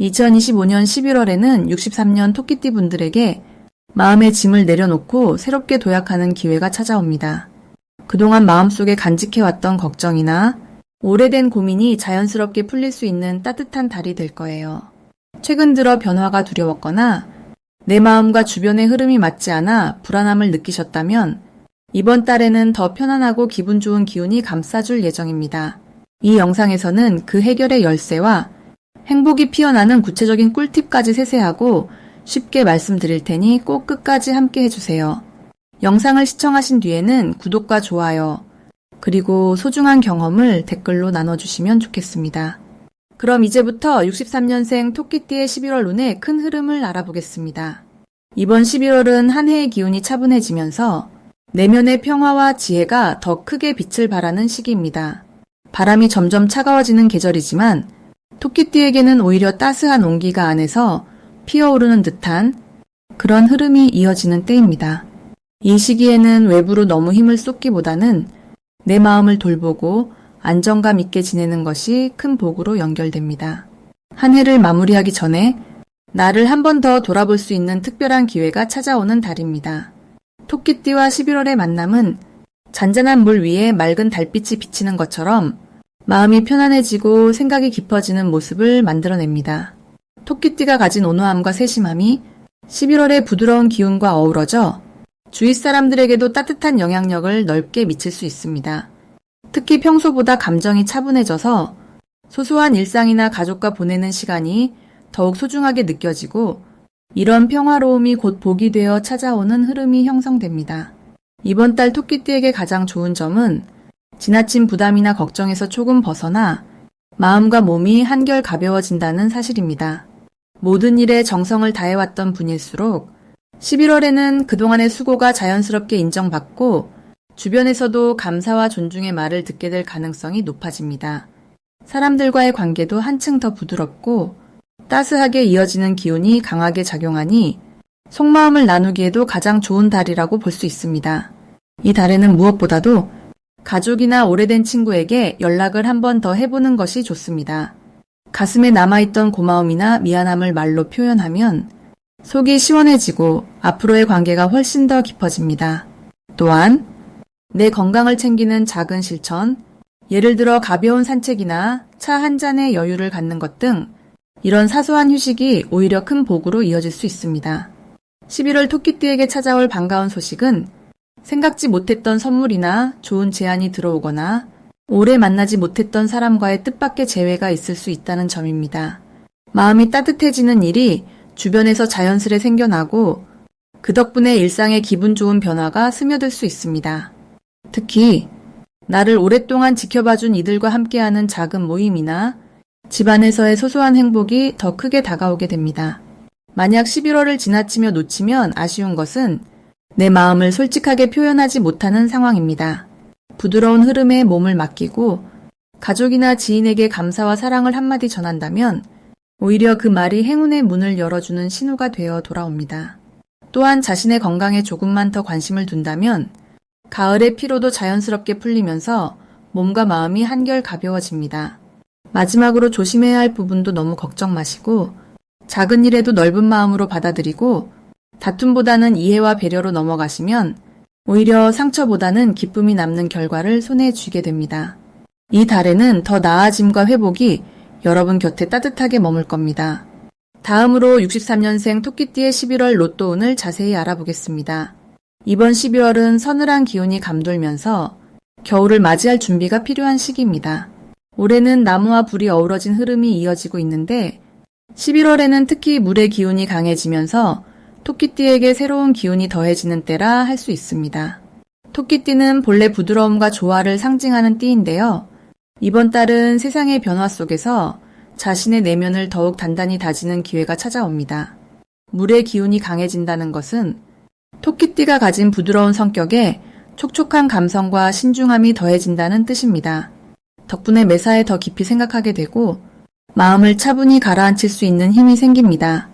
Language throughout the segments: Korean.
2025년 11월에는 63년 토끼띠 분들에게 마음의 짐을 내려놓고 새롭게 도약하는 기회가 찾아옵니다. 그동안 마음속에 간직해왔던 걱정이나 오래된 고민이 자연스럽게 풀릴 수 있는 따뜻한 달이 될 거예요. 최근 들어 변화가 두려웠거나 내 마음과 주변의 흐름이 맞지 않아 불안함을 느끼셨다면 이번 달에는 더 편안하고 기분 좋은 기운이 감싸줄 예정입니다. 이 영상에서는 그 해결의 열쇠와 행복이 피어나는 구체적인 꿀팁까지 세세하고 쉽게 말씀드릴 테니 꼭 끝까지 함께 해주세요. 영상을 시청하신 뒤에는 구독과 좋아요, 그리고 소중한 경험을 댓글로 나눠주시면 좋겠습니다. 그럼 이제부터 63년생 토끼띠의 11월 운의 큰 흐름을 알아보겠습니다. 이번 11월은 한 해의 기운이 차분해지면서 내면의 평화와 지혜가 더 크게 빛을 발하는 시기입니다. 바람이 점점 차가워지는 계절이지만 토끼띠에게는 오히려 따스한 온기가 안에서 피어오르는 듯한 그런 흐름이 이어지는 때입니다. 이 시기에는 외부로 너무 힘을 쏟기보다는 내 마음을 돌보고 안정감 있게 지내는 것이 큰 복으로 연결됩니다. 한 해를 마무리하기 전에 나를 한 번 더 돌아볼 수 있는 특별한 기회가 찾아오는 달입니다. 토끼띠와 11월의 만남은 잔잔한 물 위에 맑은 달빛이 비치는 것처럼 마음이 편안해지고 생각이 깊어지는 모습을 만들어냅니다. 토끼띠가 가진 온화함과 세심함이 11월의 부드러운 기운과 어우러져 주위 사람들에게도 따뜻한 영향력을 넓게 미칠 수 있습니다. 특히 평소보다 감정이 차분해져서 소소한 일상이나 가족과 보내는 시간이 더욱 소중하게 느껴지고 이런 평화로움이 곧 복이 되어 찾아오는 흐름이 형성됩니다. 이번 달 토끼띠에게 가장 좋은 점은 지나친 부담이나 걱정에서 조금 벗어나 마음과 몸이 한결 가벼워진다는 사실입니다. 모든 일에 정성을 다해왔던 분일수록 11월에는 그동안의 수고가 자연스럽게 인정받고 주변에서도 감사와 존중의 말을 듣게 될 가능성이 높아집니다. 사람들과의 관계도 한층 더 부드럽고 따스하게 이어지는 기운이 강하게 작용하니 속마음을 나누기에도 가장 좋은 달이라고 볼 수 있습니다. 이 달에는 무엇보다도 가족이나 오래된 친구에게 연락을 한 번 더 해보는 것이 좋습니다. 가슴에 남아있던 고마움이나 미안함을 말로 표현하면 속이 시원해지고 앞으로의 관계가 훨씬 더 깊어집니다. 또한 내 건강을 챙기는 작은 실천, 예를 들어 가벼운 산책이나 차 한 잔의 여유를 갖는 것 등 이런 사소한 휴식이 오히려 큰 복으로 이어질 수 있습니다. 11월 토끼띠에게 찾아올 반가운 소식은 생각지 못했던 선물이나 좋은 제안이 들어오거나 오래 만나지 못했던 사람과의 뜻밖의 재회가 있을 수 있다는 점입니다. 마음이 따뜻해지는 일이 주변에서 자연스레 생겨나고 그 덕분에 일상의 기분 좋은 변화가 스며들 수 있습니다. 특히 나를 오랫동안 지켜봐준 이들과 함께하는 작은 모임이나 집안에서의 소소한 행복이 더 크게 다가오게 됩니다. 만약 11월을 지나치며 놓치면 아쉬운 것은 내 마음을 솔직하게 표현하지 못하는 상황입니다. 부드러운 흐름에 몸을 맡기고 가족이나 지인에게 감사와 사랑을 한마디 전한다면 오히려 그 말이 행운의 문을 열어주는 신호가 되어 돌아옵니다. 또한 자신의 건강에 조금만 더 관심을 둔다면 가을의 피로도 자연스럽게 풀리면서 몸과 마음이 한결 가벼워집니다. 마지막으로 조심해야 할 부분도 너무 걱정 마시고 작은 일에도 넓은 마음으로 받아들이고 다툼보다는 이해와 배려로 넘어가시면 오히려 상처보다는 기쁨이 남는 결과를 손에 쥐게 됩니다. 이 달에는 더 나아짐과 회복이 여러분 곁에 따뜻하게 머물 겁니다. 다음으로 63년생 토끼띠의 11월 로또 운을 자세히 알아보겠습니다. 이번 12월은 서늘한 기온이 감돌면서 겨울을 맞이할 준비가 필요한 시기입니다. 올해는 나무와 불이 어우러진 흐름이 이어지고 있는데 11월에는 특히 물의 기운이 강해지면서 토끼띠에게 새로운 기운이 더해지는 때라 할 수 있습니다. 토끼띠는 본래 부드러움과 조화를 상징하는 띠인데요. 이번 달은 세상의 변화 속에서 자신의 내면을 더욱 단단히 다지는 기회가 찾아옵니다. 물의 기운이 강해진다는 것은 토끼띠가 가진 부드러운 성격에 촉촉한 감성과 신중함이 더해진다는 뜻입니다. 덕분에 매사에 더 깊이 생각하게 되고 마음을 차분히 가라앉힐 수 있는 힘이 생깁니다.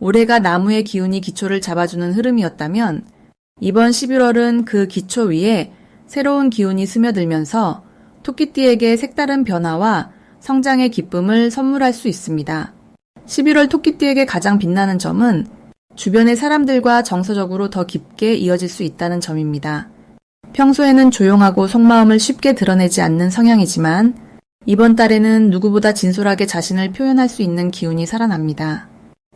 올해가 나무의 기운이 기초를 잡아주는 흐름이었다면 이번 11월은 그 기초 위에 새로운 기운이 스며들면서 토끼띠에게 색다른 변화와 성장의 기쁨을 선물할 수 있습니다. 11월 토끼띠에게 가장 빛나는 점은 주변의 사람들과 정서적으로 더 깊게 이어질 수 있다는 점입니다. 평소에는 조용하고 속마음을 쉽게 드러내지 않는 성향이지만 이번 달에는 누구보다 진솔하게 자신을 표현할 수 있는 기운이 살아납니다.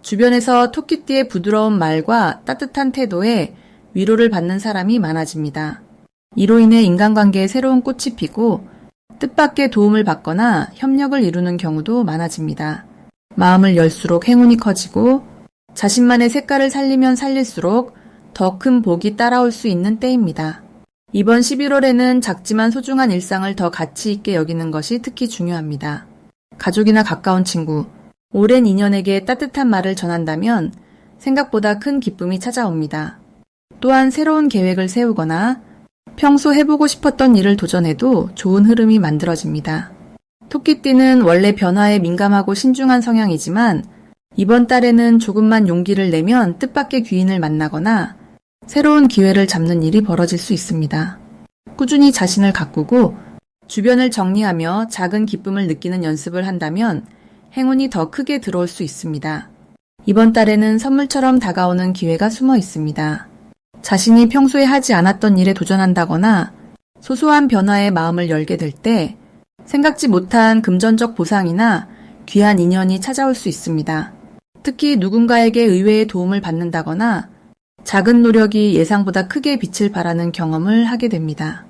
주변에서 토끼띠의 부드러운 말과 따뜻한 태도에 위로를 받는 사람이 많아집니다. 이로 인해 인간관계에 새로운 꽃이 피고 뜻밖의 도움을 받거나 협력을 이루는 경우도 많아집니다. 마음을 열수록 행운이 커지고 자신만의 색깔을 살리면 살릴수록 더 큰 복이 따라올 수 있는 때입니다. 이번 11월에는 작지만 소중한 일상을 더 가치 있게 여기는 것이 특히 중요합니다. 가족이나 가까운 친구, 오랜 인연에게 따뜻한 말을 전한다면 생각보다 큰 기쁨이 찾아옵니다. 또한 새로운 계획을 세우거나 평소 해보고 싶었던 일을 도전해도 좋은 흐름이 만들어집니다. 토끼띠는 원래 변화에 민감하고 신중한 성향이지만 이번 달에는 조금만 용기를 내면 뜻밖의 귀인을 만나거나 새로운 기회를 잡는 일이 벌어질 수 있습니다. 꾸준히 자신을 가꾸고 주변을 정리하며 작은 기쁨을 느끼는 연습을 한다면 행운이 더 크게 들어올 수 있습니다. 이번 달에는 선물처럼 다가오는 기회가 숨어 있습니다. 자신이 평소에 하지 않았던 일에 도전한다거나 소소한 변화에 마음을 열게 될 때 생각지 못한 금전적 보상이나 귀한 인연이 찾아올 수 있습니다. 특히 누군가에게 의외의 도움을 받는다거나 작은 노력이 예상보다 크게 빛을 발하는 경험을 하게 됩니다.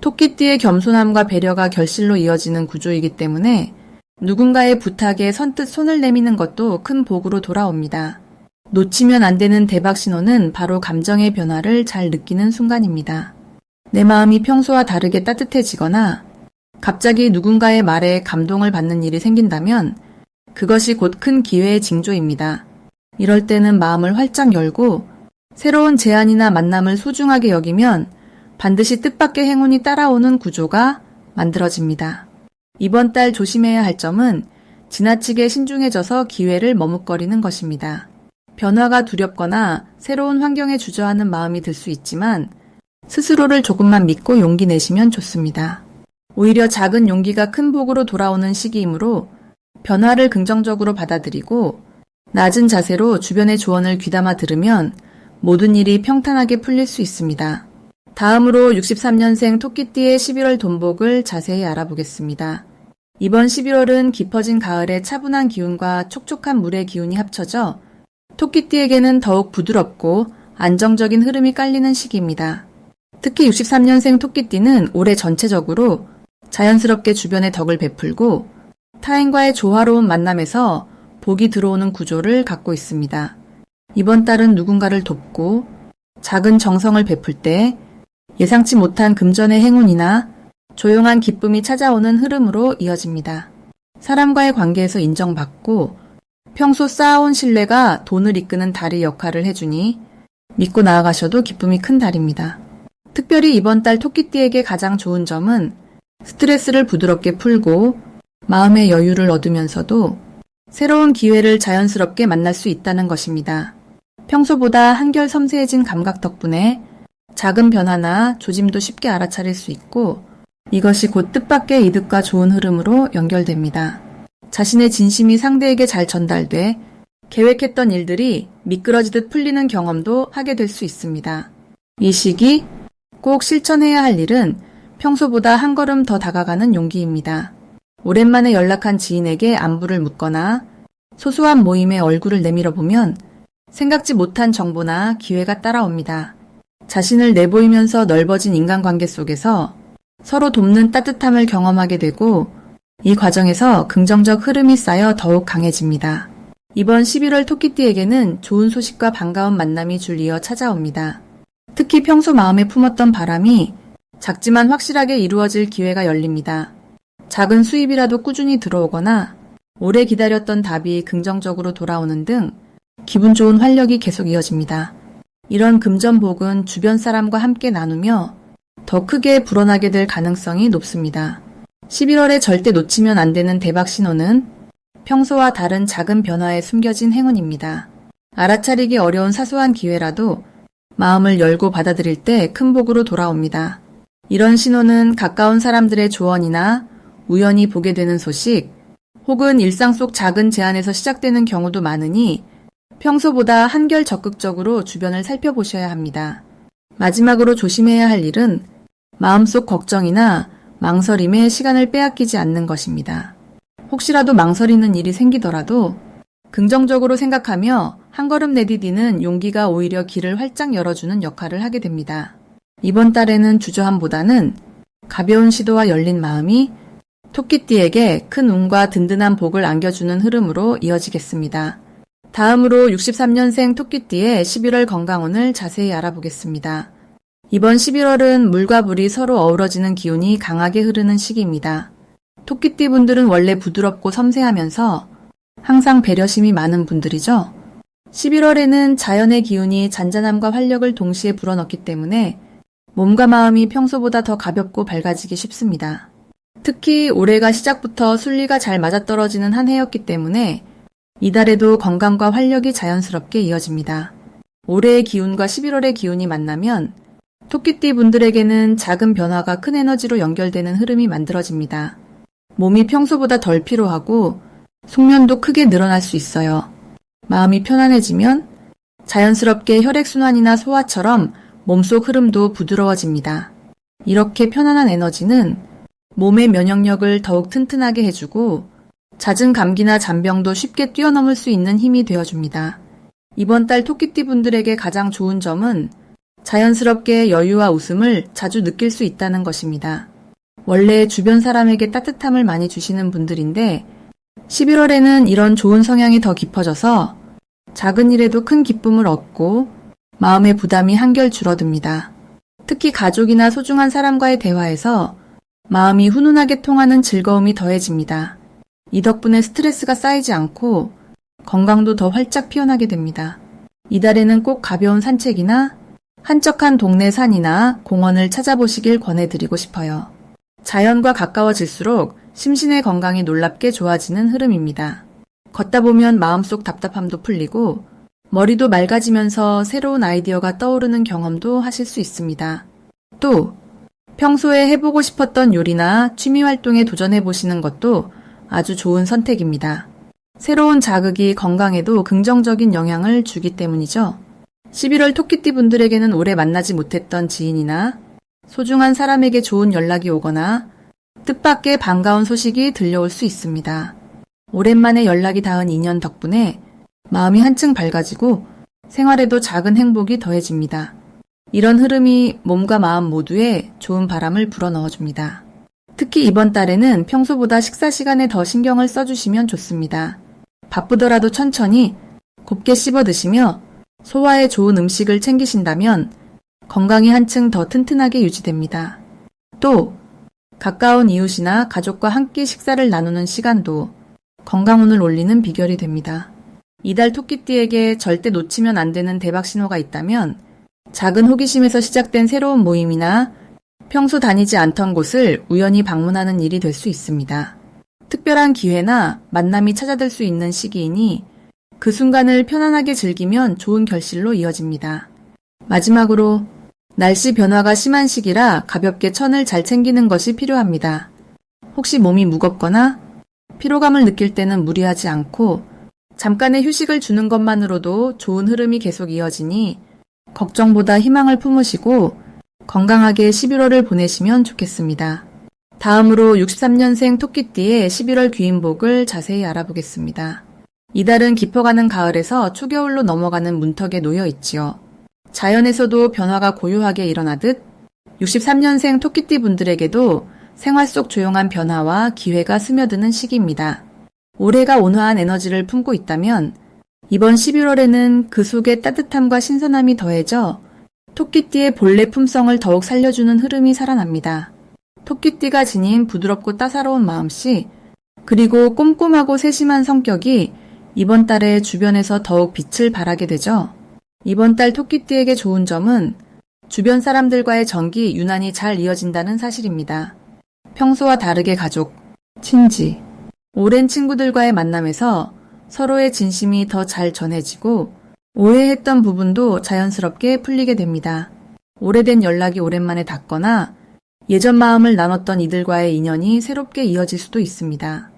토끼띠의 겸손함과 배려가 결실로 이어지는 구조이기 때문에 누군가의 부탁에 선뜻 손을 내미는 것도 큰 복으로 돌아옵니다. 놓치면 안 되는 대박 신호는 바로 감정의 변화를 잘 느끼는 순간입니다. 내 마음이 평소와 다르게 따뜻해지거나 갑자기 누군가의 말에 감동을 받는 일이 생긴다면 그것이 곧 큰 기회의 징조입니다. 이럴 때는 마음을 활짝 열고 새로운 제안이나 만남을 소중하게 여기면 반드시 뜻밖의 행운이 따라오는 구조가 만들어집니다. 이번 달 조심해야 할 점은 지나치게 신중해져서 기회를 머뭇거리는 것입니다. 변화가 두렵거나 새로운 환경에 주저하는 마음이 들 수 있지만 스스로를 조금만 믿고 용기 내시면 좋습니다. 오히려 작은 용기가 큰 복으로 돌아오는 시기이므로 변화를 긍정적으로 받아들이고 낮은 자세로 주변의 조언을 귀담아 들으면 모든 일이 평탄하게 풀릴 수 있습니다. 다음으로 63년생 토끼띠의 11월 돈복을 자세히 알아보겠습니다. 이번 11월은 깊어진 가을의 차분한 기운과 촉촉한 물의 기운이 합쳐져 토끼띠에게는 더욱 부드럽고 안정적인 흐름이 깔리는 시기입니다. 특히 63년생 토끼띠는 올해 전체적으로 자연스럽게 주변에 덕을 베풀고 타인과의 조화로운 만남에서 복이 들어오는 구조를 갖고 있습니다. 이번 달은 누군가를 돕고 작은 정성을 베풀 때 예상치 못한 금전의 행운이나 조용한 기쁨이 찾아오는 흐름으로 이어집니다. 사람과의 관계에서 인정받고 평소 쌓아온 신뢰가 돈을 이끄는 다리 역할을 해주니 믿고 나아가셔도 기쁨이 큰 달입니다. 특별히 이번 달 토끼띠에게 가장 좋은 점은 스트레스를 부드럽게 풀고 마음의 여유를 얻으면서도 새로운 기회를 자연스럽게 만날 수 있다는 것입니다. 평소보다 한결 섬세해진 감각 덕분에 작은 변화나 조짐도 쉽게 알아차릴 수 있고 이것이 곧 뜻밖의 이득과 좋은 흐름으로 연결됩니다. 자신의 진심이 상대에게 잘 전달돼 계획했던 일들이 미끄러지듯 풀리는 경험도 하게 될 수 있습니다. 이 시기 꼭 실천해야 할 일은 평소보다 한 걸음 더 다가가는 용기입니다. 오랜만에 연락한 지인에게 안부를 묻거나 소소한 모임에 얼굴을 내밀어 보면 생각지 못한 정보나 기회가 따라옵니다. 자신을 내보이면서 넓어진 인간관계 속에서 서로 돕는 따뜻함을 경험하게 되고 이 과정에서 긍정적 흐름이 쌓여 더욱 강해집니다. 이번 11월 토끼띠에게는 좋은 소식과 반가운 만남이 줄이어 찾아옵니다. 특히 평소 마음에 품었던 바람이 작지만 확실하게 이루어질 기회가 열립니다. 작은 수입이라도 꾸준히 들어오거나 오래 기다렸던 답이 긍정적으로 돌아오는 등 기분 좋은 활력이 계속 이어집니다. 이런 금전복은 주변 사람과 함께 나누며 더 크게 불어나게 될 가능성이 높습니다. 11월에 절대 놓치면 안 되는 대박 신호는 평소와 다른 작은 변화에 숨겨진 행운입니다. 알아차리기 어려운 사소한 기회라도 마음을 열고 받아들일 때 큰 복으로 돌아옵니다. 이런 신호는 가까운 사람들의 조언이나 우연히 보게 되는 소식, 혹은 일상 속 작은 제안에서 시작되는 경우도 많으니 평소보다 한결 적극적으로 주변을 살펴보셔야 합니다. 마지막으로 조심해야 할 일은 마음속 걱정이나 망설임에 시간을 빼앗기지 않는 것입니다. 혹시라도 망설이는 일이 생기더라도 긍정적으로 생각하며 한 걸음 내디디는 용기가 오히려 길을 활짝 열어주는 역할을 하게 됩니다. 이번 달에는 주저함보다는 가벼운 시도와 열린 마음이 토끼띠에게 큰 운과 든든한 복을 안겨주는 흐름으로 이어지겠습니다. 다음으로 63년생 토끼띠의 11월 건강운을 자세히 알아보겠습니다. 이번 11월은 물과 불이 서로 어우러지는 기운이 강하게 흐르는 시기입니다. 토끼띠 분들은 원래 부드럽고 섬세하면서 항상 배려심이 많은 분들이죠. 11월에는 자연의 기운이 잔잔함과 활력을 동시에 불어넣기 때문에 몸과 마음이 평소보다 더 가볍고 밝아지기 쉽습니다. 특히 올해가 시작부터 순리가 잘 맞아떨어지는 한 해였기 때문에 이달에도 건강과 활력이 자연스럽게 이어집니다. 올해의 기운과 11월의 기운이 만나면 토끼띠 분들에게는 작은 변화가 큰 에너지로 연결되는 흐름이 만들어집니다. 몸이 평소보다 덜 피로하고 숙면도 크게 늘어날 수 있어요. 마음이 편안해지면 자연스럽게 혈액순환이나 소화처럼 몸속 흐름도 부드러워집니다. 이렇게 편안한 에너지는 몸의 면역력을 더욱 튼튼하게 해주고 잦은 감기나 잔병도 쉽게 뛰어넘을 수 있는 힘이 되어줍니다. 이번 달 토끼띠 분들에게 가장 좋은 점은 자연스럽게 여유와 웃음을 자주 느낄 수 있다는 것입니다. 원래 주변 사람에게 따뜻함을 많이 주시는 분들인데 11월에는 이런 좋은 성향이 더 깊어져서 작은 일에도 큰 기쁨을 얻고 마음의 부담이 한결 줄어듭니다. 특히 가족이나 소중한 사람과의 대화에서 마음이 훈훈하게 통하는 즐거움이 더해집니다. 이 덕분에 스트레스가 쌓이지 않고 건강도 더 활짝 피어나게 됩니다. 이달에는 꼭 가벼운 산책이나 한적한 동네 산이나 공원을 찾아보시길 권해드리고 싶어요. 자연과 가까워질수록 심신의 건강이 놀랍게 좋아지는 흐름입니다. 걷다 보면 마음속 답답함도 풀리고 머리도 맑아지면서 새로운 아이디어가 떠오르는 경험도 하실 수 있습니다. 또 평소에 해보고 싶었던 요리나 취미 활동에 도전해 보시는 것도 아주 좋은 선택입니다. 새로운 자극이 건강에도 긍정적인 영향을 주기 때문이죠. 11월 토끼띠 분들에게는 오래 만나지 못했던 지인이나 소중한 사람에게 좋은 연락이 오거나 뜻밖의 반가운 소식이 들려올 수 있습니다. 오랜만에 연락이 닿은 인연 덕분에 마음이 한층 밝아지고 생활에도 작은 행복이 더해집니다. 이런 흐름이 몸과 마음 모두에 좋은 바람을 불어넣어줍니다. 특히 이번 달에는 평소보다 식사 시간에 더 신경을 써주시면 좋습니다. 바쁘더라도 천천히 곱게 씹어 드시며 소화에 좋은 음식을 챙기신다면 건강이 한층 더 튼튼하게 유지됩니다. 또 가까운 이웃이나 가족과 함께 식사를 나누는 시간도 건강운을 올리는 비결이 됩니다. 이달 토끼띠에게 절대 놓치면 안 되는 대박 신호가 있다면 작은 호기심에서 시작된 새로운 모임이나 평소 다니지 않던 곳을 우연히 방문하는 일이 될 수 있습니다. 특별한 기회나 만남이 찾아들 수 있는 시기이니 그 순간을 편안하게 즐기면 좋은 결실로 이어집니다. 마지막으로 날씨 변화가 심한 시기라 가볍게 천을 잘 챙기는 것이 필요합니다. 혹시 몸이 무겁거나 피로감을 느낄 때는 무리하지 않고 잠깐의 휴식을 주는 것만으로도 좋은 흐름이 계속 이어지니 걱정보다 희망을 품으시고 건강하게 11월을 보내시면 좋겠습니다. 다음으로 63년생 토끼띠의 11월 귀인복을 자세히 알아보겠습니다. 이달은 깊어가는 가을에서 초겨울로 넘어가는 문턱에 놓여 있지요. 자연에서도 변화가 고요하게 일어나듯 63년생 토끼띠 분들에게도 생활 속 조용한 변화와 기회가 스며드는 시기입니다. 올해가 온화한 에너지를 품고 있다면 이번 11월에는 그 속에 따뜻함과 신선함이 더해져 토끼띠의 본래 품성을 더욱 살려주는 흐름이 살아납니다. 토끼띠가 지닌 부드럽고 따사로운 마음씨, 그리고 꼼꼼하고 세심한 성격이 이번 달에 주변에서 더욱 빛을 발하게 되죠. 이번 달 토끼띠에게 좋은 점은 주변 사람들과의 정기 유난히 잘 이어진다는 사실입니다. 평소와 다르게 가족, 친지, 오랜 친구들과의 만남에서 서로의 진심이 더 잘 전해지고 오해했던 부분도 자연스럽게 풀리게 됩니다. 오래된 연락이 오랜만에 닿거나 예전 마음을 나눴던 이들과의 인연이 새롭게 이어질 수도 있습니다.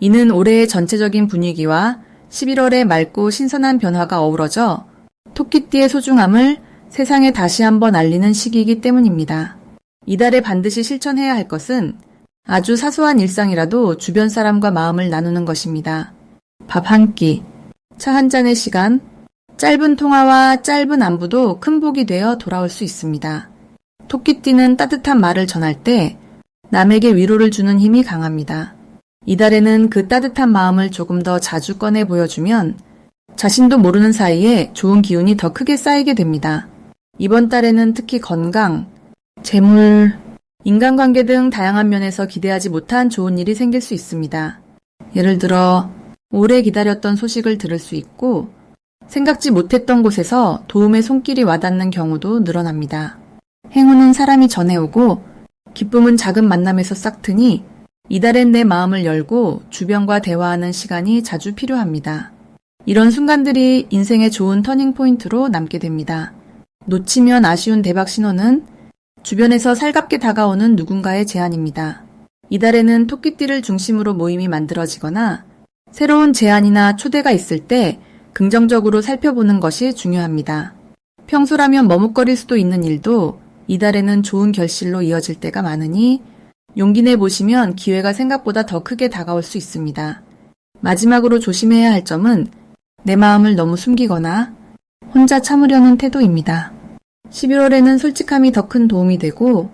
이는 올해의 전체적인 분위기와 11월의 맑고 신선한 변화가 어우러져 토끼띠의 소중함을 세상에 다시 한번 알리는 시기이기 때문입니다. 이달에 반드시 실천해야 할 것은 아주 사소한 일상이라도 주변 사람과 마음을 나누는 것입니다. 밥 한 끼, 차 한 잔의 시간, 짧은 통화와 짧은 안부도 큰 복이 되어 돌아올 수 있습니다. 토끼띠는 따뜻한 말을 전할 때 남에게 위로를 주는 힘이 강합니다. 이달에는 그 따뜻한 마음을 조금 더 자주 꺼내 보여주면 자신도 모르는 사이에 좋은 기운이 더 크게 쌓이게 됩니다. 이번 달에는 특히 건강, 재물, 인간관계 등 다양한 면에서 기대하지 못한 좋은 일이 생길 수 있습니다. 예를 들어, 오래 기다렸던 소식을 들을 수 있고, 생각지 못했던 곳에서 도움의 손길이 와닿는 경우도 늘어납니다. 행운은 사람이 전해오고, 기쁨은 작은 만남에서 싹트니, 이달엔 내 마음을 열고 주변과 대화하는 시간이 자주 필요합니다. 이런 순간들이 인생의 좋은 터닝포인트로 남게 됩니다. 놓치면 아쉬운 대박 신호는 주변에서 살갑게 다가오는 누군가의 제안입니다. 이달에는 토끼띠를 중심으로 모임이 만들어지거나 새로운 제안이나 초대가 있을 때 긍정적으로 살펴보는 것이 중요합니다. 평소라면 머뭇거릴 수도 있는 일도 이달에는 좋은 결실로 이어질 때가 많으니 용기 내 보시면 기회가 생각보다 더 크게 다가올 수 있습니다. 마지막으로 조심해야 할 점은 내 마음을 너무 숨기거나 혼자 참으려는 태도입니다. 11월에는 솔직함이 더 큰 도움이 되고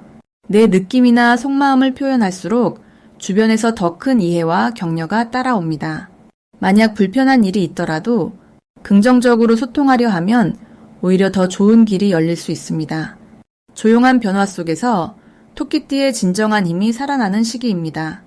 내 느낌이나 속마음을 표현할수록 주변에서 더 큰 이해와 격려가 따라옵니다. 만약 불편한 일이 있더라도 긍정적으로 소통하려 하면 오히려 더 좋은 길이 열릴 수 있습니다. 조용한 변화 속에서 토끼띠의 진정한 힘이 살아나는 시기입니다.